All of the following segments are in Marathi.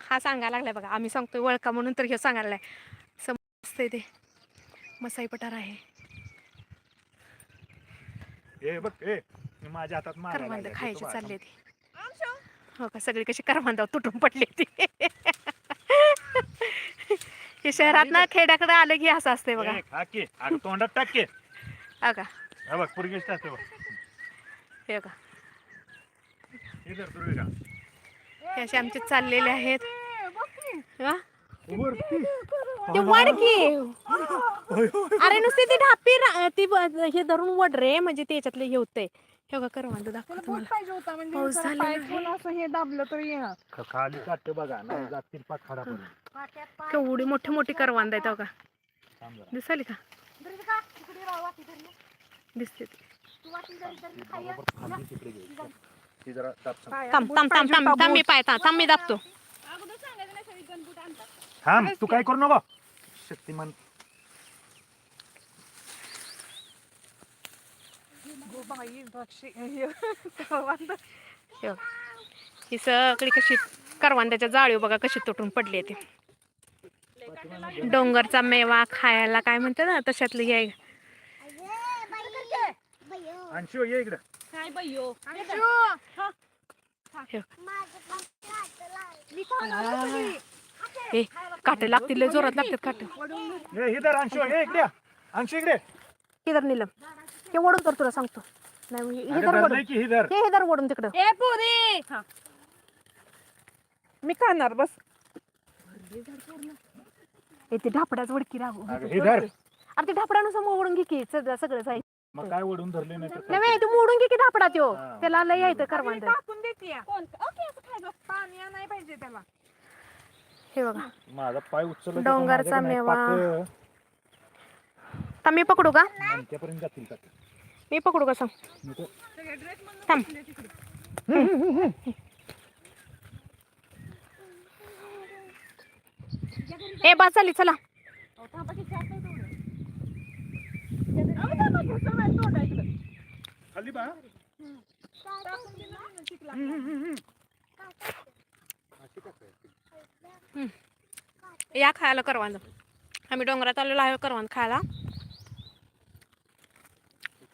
हा सांगायला लागलाय बघा. आम्ही सांगतोय वळका म्हणून तर हे सांगायला लागलाय. समजतंय ते. मसाई पठार आहे. ए बघ ए माझ्या हातात मारायला करवंद लागलाय. खायचे देतो बा चालले ते हो का? सगळी कशी करवंदावर तुटून पडली ती. हे शहरात ना खेड्याकडे आलं की असं असते बघा. ए, खा की. अगं तोंडात टाक की. हा का? हा बघ पुरगीच टाकते बघ. हे का हे धर का हे असे आमचे चाललेले आहेत. ते वड की. अरे नुसती ती ढापी रा- ती ब- हे धरून वड रे म्हणजे त्याच्यातले हे होते. हे बघा करवंद दाखव बोट तुम्हाला. पाहिजे होता म्हणजे पाऊस जरा झालेला पाय आहे. ठेवून असं हे दाबलं तर येणार खाली बघा जातील पाच केवढी मोठी मोठी करवंद आहेत हो का थांब जरा. दिसाली का? दिसते ती. बरोबर खाली तिकडे घे. ती जरा दाब सांग. थांब थांब थांब थांब थांब मी पाय. थांब थांब मी दाबतो. थांब तू काय करू नको. शक्तिमान. हे सगळी कशी करवंदाच्या जाळीव बघा कशी तुटून पडली ती. डोंगरचा मेवा खायला काय म्हणते ना तशातली हे. आहे. अंशू ये इकडं. काय हो? हे. हे. काटे लागतील लय जोरात लागतात काटे. ये ही धर अंशू ये इकडे. अंशू इकडे. इधर निलम. हे ओढून तर तुला सांगतो. नाही हे धर ओढून. नाही की ही धर हे हे धर ओढून तिकडं. ए पुरी! मी खाणार बस. हे ते ढापड्याच वडकी राहू अगं हे धर अरे ते ढापड्यानुसार ओढून घे की सगळं सगळं साहित्य. मग काय ओढून धरले नाही तर तू मोडून घे की ढापडा त्यो. हा. त्याला लय यायचं करवंद. टाकून देते ओके असं खायचं पाणी नाही पाहिजे त्याला. हे बघा. माझा पाय उचलला की डोंगरचा माझ्याकडे नाही. मेवा. पाक, तर मी पकडू का? मणक्यापर्यंत जातील का मी पकडू का सांग? मी तर- सगळे ड्रेस म्हणून थांब. ए बस झाली चला थांबा की चहा नाही तेवढं. अहो, थांबा की, सगळं तोंडा इकडं. खाली बा. या खायला करवंद. आम्ही डोंगरात आलेलो आहे करवंद खायला.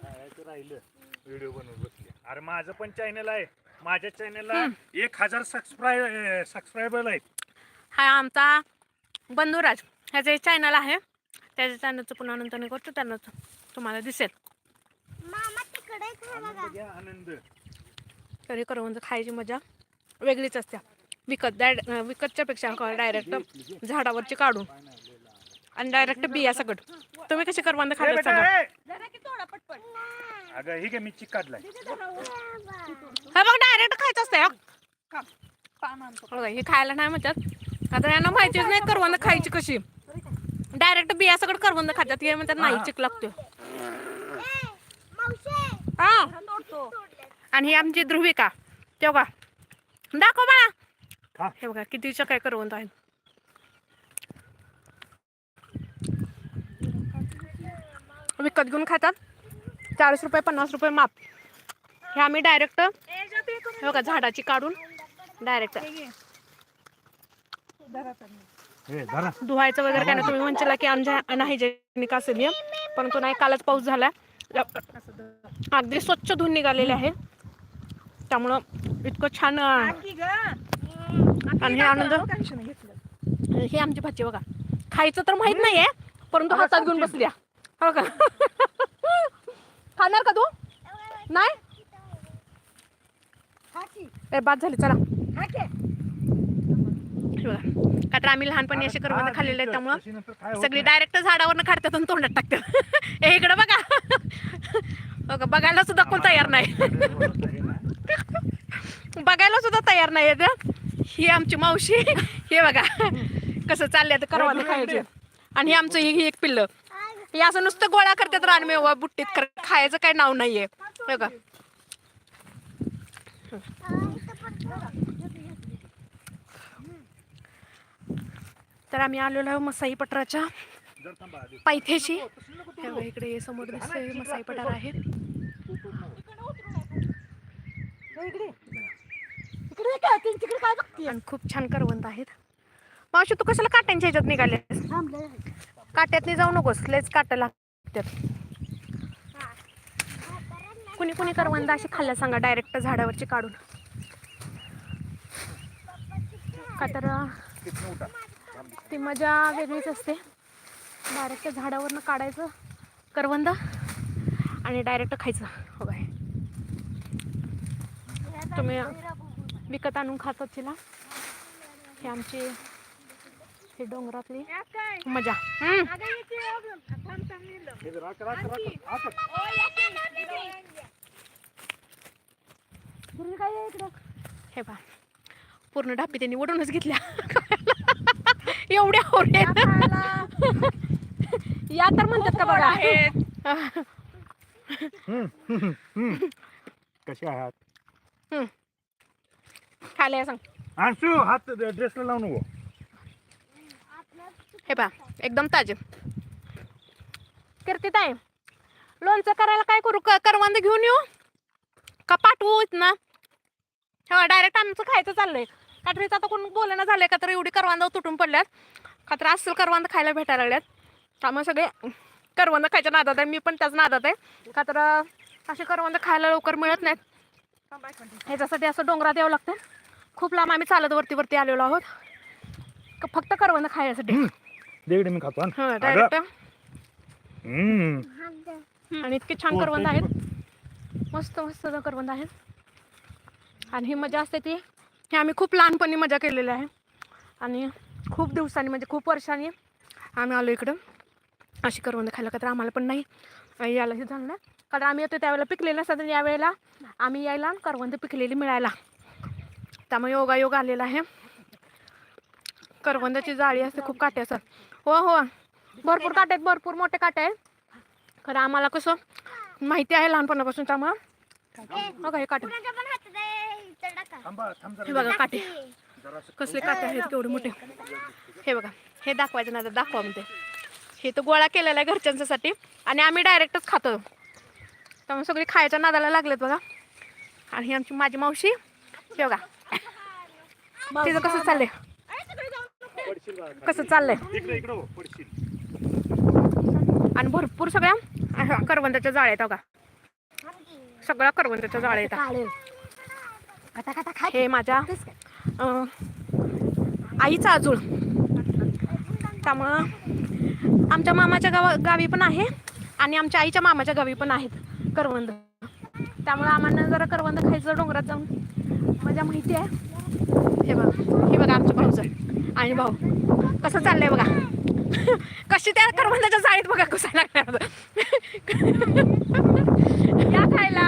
खायचं राहिलं. व्हिडिओ बनवून बसले. अरे माझं पण चॅनल आहे. माझ्या चॅनलला एक हजार सबस्क्राईब सबस्क्रायबर आहेत. हा आमचा बंधुराज. ह्याचं चॅनल आहे. त्याच्या चॅनलचं पुन्हा नंतर मी करतो त्यांना तुम्हाला दिसेल आनंद आनंद तरी करवंद खायची मजा वेगळीच असते विकत डाय विकतच्या पेक्षा डायरेक्ट झाडावरची काढून आणि डायरेक्ट बिया सगळं तुम्ही कशी करवंद ए खातात बेटा, सांगा ए! जरा की तोडा पटपट. अगं ही काय मी चिक काढलाय हा बघ डायरेक्ट खायचं असतं हं. खा. पान आणतो. बघा हे खायला नाही म्हणतात आता यांना माहितीच नाही करवंद खायची कशी डायरेक्ट बिया सगळं करवंद खातात हे म्हणतात नाही चिक लागतो हा. हा. आणि ही आमची ध्रुविका तेव्हा दाखव बाळा. खा. हे बघा कितीच्या काय करवंद आहेत. विकत घेऊन खातात. चाळीस रुपये पन्नास रुपये माप. हे आम्ही डायरेक्ट हे बघा झाडाची काढून डायरेक्ट. धुवायचं वगैरे काय नाही. तुम्ही म्हणशीला की आमच्या अनहायजेनिक असेल हे. परंतु नाही कालच पाऊस झाला. अगदी स्वच्छ धुवून निघालेले आहे. त्यामुळं इतकं छान. आणि हे आनंद. घेतलं. हे आमची भाची बघा. खायचं तर माहीत नाहीये परंतु हातात घेऊन बसल्या. हो का? खाणार का तू? नाही. ए बाद झाली चला. खा की. बघा का तर आम्ही लहानपणी असे करवंद खाल्लेले आहेत त्यामुळं काय सगळी. डायरेक्ट झाडावरनं काढतात आणि तोंडात टाकतात हे इकडं बघा. का बघायला सुद्धा कोण तयार नाही. बघायला सुद्धा तयार नाही ही आमची मावशी. हे बघा. कसं चालले आता करवंद खायचे. आणि हे आमचं ही एक पिल्लं. हे असं नुसतं गोळा करतात रानमेवा बुट्टीत खायचं काही नाव नाहीये. बघा. तर आम्ही आलेलो आहे मसाई पठाराच्या पायथ्याशी. इकडे समोर दिसतोय मसाई पठार आहे आणि खूप छान करवंत आहेत. मावशी तू कशाला काट्यांच्या ह्याच्यात निघाले काट्यात काट्यातनी जाऊ नकोस लयच काट लागतात. कुणी कुणी करवंद अशी खाल्ल्या सांगा डायरेक्ट झाडावरची काढून. का तर ती मजा वेगळीच असते. डायरेक्ट झाडावरनं काढायचं करवंद आणि डायरेक्ट खायचं. हो बाय तुम्ही विकत आणून खात चिला हे आमची हे डोंगरातली मजा. हे हे पा पूर्ण ढापी त्यांनी ओढूनच घेतल्या. एवढ्या होऱ्या या तर म्हणतात का बघा. कसे आहात? खायला या सांग. अंशू हात ड्रेसला लावू नको. हे पा एकदम ताजे. कीर्ती ताई लोणचं करायला काय करू? क- करवंद घेऊन येऊ? का पाठवू ना हा डायरेक्ट आमचं खायचं चाललंय. कात्रीचं आता कोण बोलणं झालंय का तर एवढी करवंद तुटून पडल्यात. का तर अस्सल करवंद खायला भेटायला लागल्यात. त्यामुळे सगळे करवंद खायच्या नादात आहे. मी पण त्याच नादात आहे. का तर असे करवंद खायला लवकर मिळत नाहीत. ह्याच्यासाठी असं डोंगरात यावं लागतं. खूप लांब आम्ही चालत वरती वरती आलेलो आहोत. क- फक्त करवंद खायसाठी. मी खातो हा. डायरेक्ट. आणि इतके छान हो, करवंद. आहेत. मस्त मस्त करवंद आहेत. आणि ही मजा असते ती. हे आम्ही खूप लहानपणी मजा केलेली आहे. आणि खूप दिवसांनी म्हणजे खूप वर्षांनी आम्ही आलो इकडं. अशी करवंद खायला का तर आम्हाला पण नाही यायला हे झालं कारण आम्ही येतो त्यावेळेला पिकलेलं असतात आणि यावेळेला आम्ही यायला करवंद पिकलेली मिळायला. त्यामुळे योगायोग आलेला आहे. करवंदाची जाळी असते खूप काटे असतात. हो हो. भरपूर काटे आहेत भरपूर मोठे काटे आहेत. खरं आम्हाला कसं माहिती आहे लहानपणापासून त्यामुळं. बघा हे काटे. हे जरा. बघा काटे. कसले काटे आहेत केवढे मोठे? हे बघा हे दाखवायचं नाही तर दाखवा म्हणते. हे तर गोळा केलेला आहे घरच्यांच्यासाठी आणि आम्ही डायरेक्टच खातो. त्यामुळे सगळी खायच्या नादाला लागलेत बघा. आणि ही आमची माझी मावशी हे बघा. तिचं कसं चाललंय. कसं चाललंय? इकडे इकडे हो, पडशील. आणि भरपूर सगळ्या करवंदाच्या जाळ्या आहेत बघा. सगळ्या करवंदाच्या जाळ्या येतात हे माझ्या अं, आईचं आजूळ त्यामुळं आमच्या मामाच्या गावा गावी पण आहे आणि आमच्या आईच्या मामाच्या गावी पण आहेत करवंद. त्यामुळं आम्हाला जरा करवंद खायचं डोंगरात जाऊन मजा माहिती आहे. हे बघा हे बघा आमच्या भाऊचं आणि भाऊ. कसं चाललंय बघा. कशी त्या करवंदाच्या जाळीत बघा कसं लागणार या खायला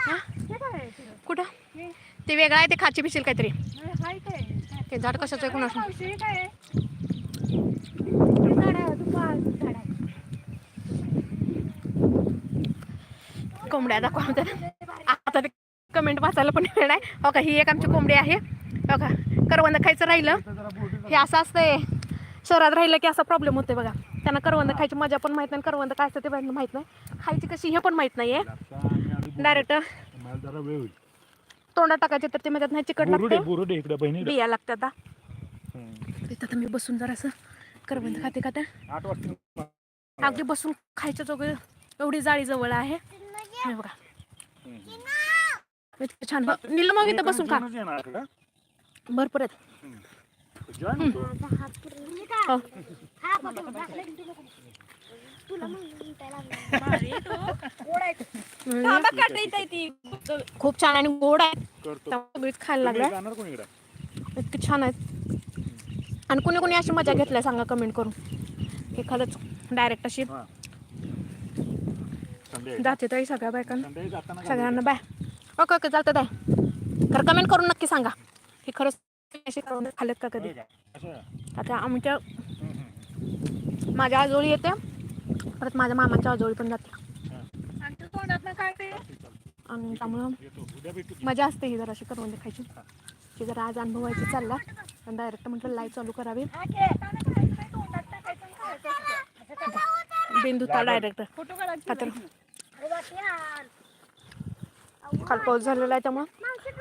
हा? कुठं ते वेगळं आहे ते खाची बिशील काहीतरी. ते झाड कशाचं आहे कोणाचं? कोंबड्या दाखवा आता ते कमेंट वाचायला पण वेळ आहे हो का ही एक आमची कोंबडी आहे. हो का करवंद खायचं राहिलं. हे असं असतंय. शहरात राहिलं की असा प्रॉब्लेम होते बघा. त्यांना करवंद खायची मजा पण माहीत नाही करवंद काय असतं ते पण माहीत नाही. खायची कशी हे पण माहीत नाहीये. डायरेक्ट मला जरा वेळ होईल तोंडात टाकायचे तर ते म्हणतात नाही चिकट बुरुडे लागते. बुरुडे इकडे बहिणी बिया लागतात आता तिथं तर मी बसून जरासं करवंद खाते का त्या आठ वाजता अगदी बसून खायच्या जोग एवढी जाळी जवळ आहे. हे बघा. इतकं छान. नील मग इथं बसून खा. का? भरपूर आहेत होतो. हो. खूप छान आणि गोड आहे. सगळीच खायला कोणीकडे इतके छान आहेत आणि कोणी कोणी अशी मजा घेतलाय सांगा कमेंट करून. हे खरंच डायरेक्ट अशी. हा. जाते ताई सगळ्या बायकांना. सगळ्यांना बाय. ओके ओके चालतं ताई. तर कमेंट करून नक्की सांगा. हे खरंच अशी करून खाल्लेत का कधी? आता आमच्या. माझ्या आजोळी येते. परत माझ्या मामाच्या आजोळी पण जाते काय ते? आणि त्यामुळं मजा असते ही जरा अशी करून खायची. की जरा आज अनुभवायची चालला. आणि डायरेक्ट म्हटलं लाईव्ह चालू करावी. डायरेक्ट काढायचे का तर काल पाऊस झालेला आहे त्यामुळं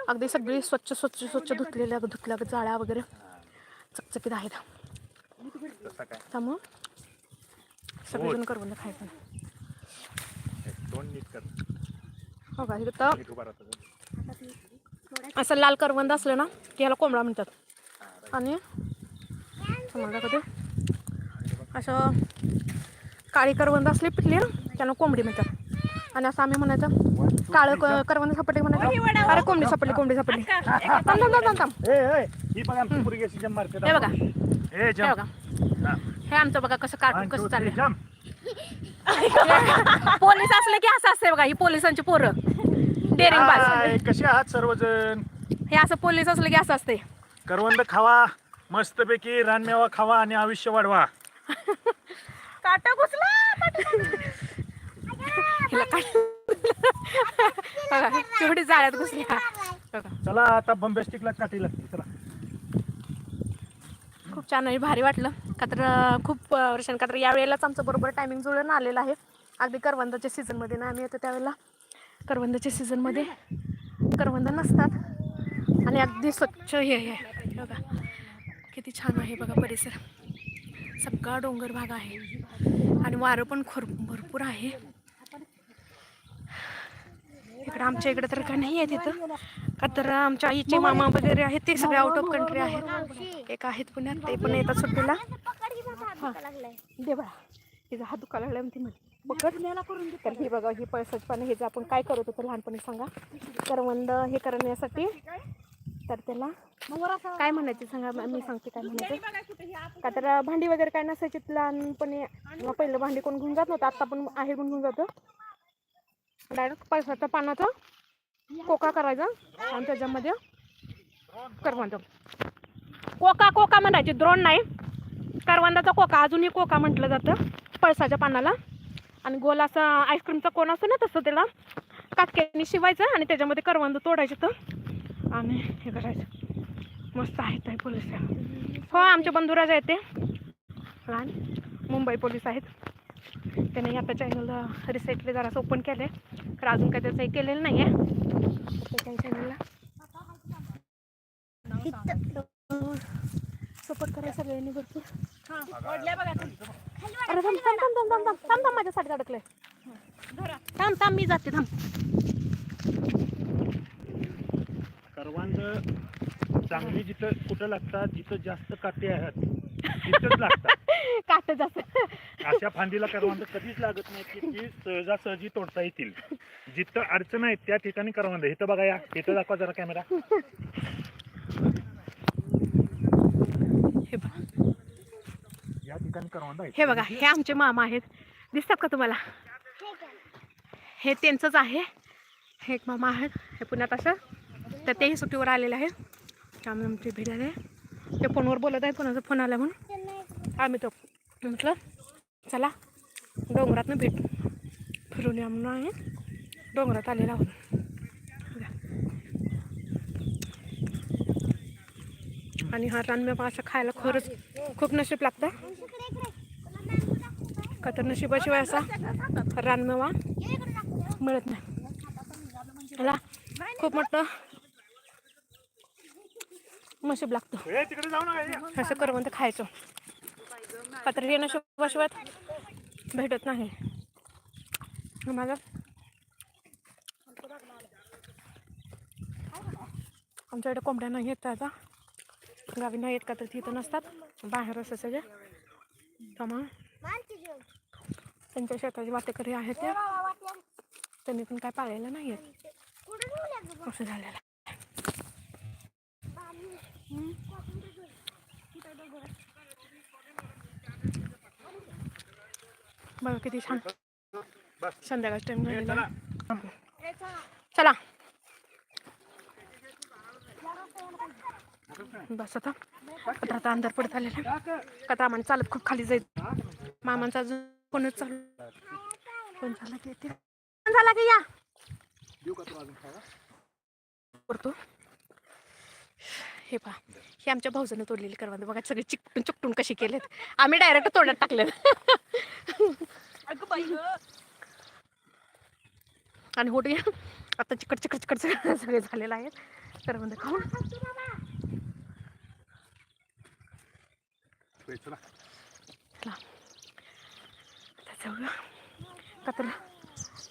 अगदी सगळी स्वच्छ स्वच्छ स्वच्छ धुतलेल्या धुतल्या जाळ्या वगैरे चकचकीत आहेत. त्यामुळं सगळेजण करवंद खायचं दोन नीट कर. हो का? इथं राहतो असं लाल करवंद असलं ना की ह्याला कोंबडा म्हणतात. आणि समजा कधी असं काळी करवंद असली पिकली ना त्यांना कोंबडी म्हणतात. आणि असं आम्ही म्हणायचं काळं क- करवंद सापडली म्हणायचं. अरे कोंबडी सापडली कोंबडी सापडली. थांब थांब थांब थांब थांब. ए ए ही बघा आमची मुलगी अशी जम मारते हे बघा. ए हे जम बघा हे आमचं बघा कसं कार्टून कसं चाललंय. जम पोलीस असलं की असं असते बघा ही पोलिसांची पोरं. डेअरिंग हाय, पास कसे आहात सर्वजण? हे असं पोलीस असलं की असं असते करवंद खावा मस्तपैकी रानमेवा खावा आणि आयुष्य वाढवा. काटा घुसला हिला काय बघा केवढी जाळ्यात घुसली हा. बघा. चला आता बॉम्बे स्टिकला काठी लागते चला. खूप छान आणि भारी वाटलं. का तर खूप अं, वर्षांनी का तर यावेळेलाच आमचं बरोबर टायमिंग जुळून आलेलं आहे. अगदी करवंदाच्या सीझनमध्ये ना आम्ही येतो त्यावेळेला. करवंदाच्या सीझनमध्ये करवंद नसतात. आणि अगदी स्वच्छ हे आहे बघा. किती छान आहे बघा परिसर. सगळा डोंगर भाग आहे. आणि वारं पण खोर भरपूर आहे. इकडं आमच्या इकडे तर काय नाही आहे तिथं. का तर आमच्या आईचे मामा वगैरे आहेत ते सगळे आउट ऑफ कंट्री आहेत. एक आहेत पुण्यात ते पण येतात सुट्टीला. देवा बघा हिचा हात दुखायला लागला म्हणते म्हणे. करून तर ही बघा ही पळसाची पानं हे आपण काय करत होतो लहानपणी सांगा. करवंद हे करण्यासाठी. तर त्याला काय म्हणायचे सांगा मी सांगते काय म्हणायचं. का तर भांडी वगैरे काय नसायची लहानपणी पहिलं भांडी कोण घेऊन जात नव्हतं आत्ता पण आहे कोण घेऊन जातं डायरेक्ट पळसाच्या पानाचा कोका करायचा आणि त्याच्यामध्ये करवंद. कोका कोका म्हणायचे द्रोण नाही. करवंदाचा कोका अजूनही कोका म्हटलं जातं पळसाच्या पानाला. आणि गोल असा आईस्क्रीमचा कोण असतो ना तसं त्याला काटक्याने शिवायचं आणि त्याच्यामध्ये करवंद तोडायचे तर. आणि हे करायचं. मस्त आहेत आहे पोलीस हो आमचे बंधुराज आहेत ते. लहान मुंबई पोलीस आहेत. त्याने आता चॅनल रिसेंटली जरासं ओपन केलं आहे तर अजून काही त्याचं केलेलं नाही आहे सपोर्ट करा सगळ्यांनी भरपूर. ओढल्या बघा अरे थांब थांब थांब थांब थांब थांब थांब थांब माझ्यासाठी अडकलंय. थांब थांब मी जाते थांब. करवांद चांगली जिथं कुठं लागतात जिथं जास्त काटे आहेत लागतात. अशा फांदीला करवांद कधीच लागत नाही की ती सहजासहजी तोडता येतील. जिथं अडचण आहे त्या ठिकाणी करवांद. इथं बघा या इथं दाखवा जरा कॅमेरा. हे बघा. या ठिकाणी करवांद आहे हे बघा हे आमचे मामा आहेत. दिसतात का तुम्हाला? हे त्यांचंच आहे. हे एक मामा आहेत. हे पुण्यात असं. तर तेही सुट्टीवर आलेले आहेत. त्यामुळे आमची भेट झाली. ते फोनवर बोलत आहेत कोणाचा फोन आला म्हणून. आम्ही तो म्हटलं चला डोंगरातनं भेट फिरून या म्हणून आहे डोंगरात आलेला आहोत. आणि हा रानमेवा असं खायला खरंच खूप नशीब लागतं. का तर नशिबाशिवाय असा रानमेवा मिळत नाही. मला खूप मोठं नशीब लागतं. असं करवंत खायचं. का येणं हे भेटत नाही. मला आमच्याकडे कोंबड्या नाही येत आता. गावी नाही येत का तर तिथं नसतात. बाहेर असं सगळे. त्यामुळे त्यांच्या शेताची वाटेकरी आहेत त्या. त्यांनी पण काय पाळलेलं नाही आहेत. असं झालेलं बघा किती छान. बस संध्याकाळ टाइम झालेला चला. बस आता. आता आता अंधार पडत आलेला. आहे. का तर आम्हाला चालत खूप खाली जायचं मामांचा अजून कोणच चालू कोण झाला की येते झाला की या. करतो. हे पहा. हे आमच्या भाऊजानं तोडलेली करवंद. बघा सगळे चिकटून चिकटून कशी केलेत. आम्ही डायरेक्ट तोड्यात टाकलेत अगं बाई गं. आणि होटी आता चिकट चिकट चिकट सगळे सगळे झालेलं आहे. म्हणजे खाऊन होय, चला. चला. आता जाऊया. का तर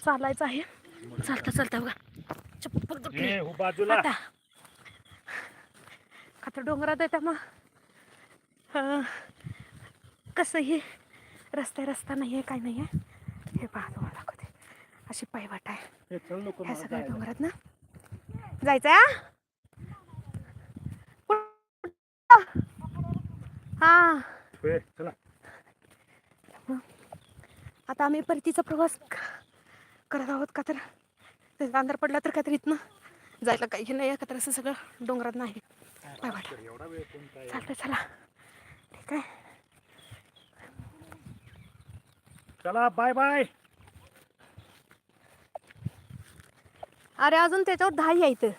चालायचं आहे. चालता चालता बघा. चप्पल हो बाजूला. आता. तर डोंगरात आहे त्यामुळं अं, कसं हे रस्ता रस्ता नाही आहे काय नाही आहे. हे पहा तुम्हाला दाखवते. अशी पायवाट आहे. ह्या सगळ्या. डोंगरात ना. जायचं हा? हा. आता आम्ही परतीचा प्रवास करत आहोत का तर? अंधार पडला तर काहीतरी इथनं जायला काही नाही आहे का तर असं सगळं डोंगरात नाही. काय चालतं चला. ठीक आहे. चला बाय बाय. अरे अजून त्याच्यावर दहा यायचं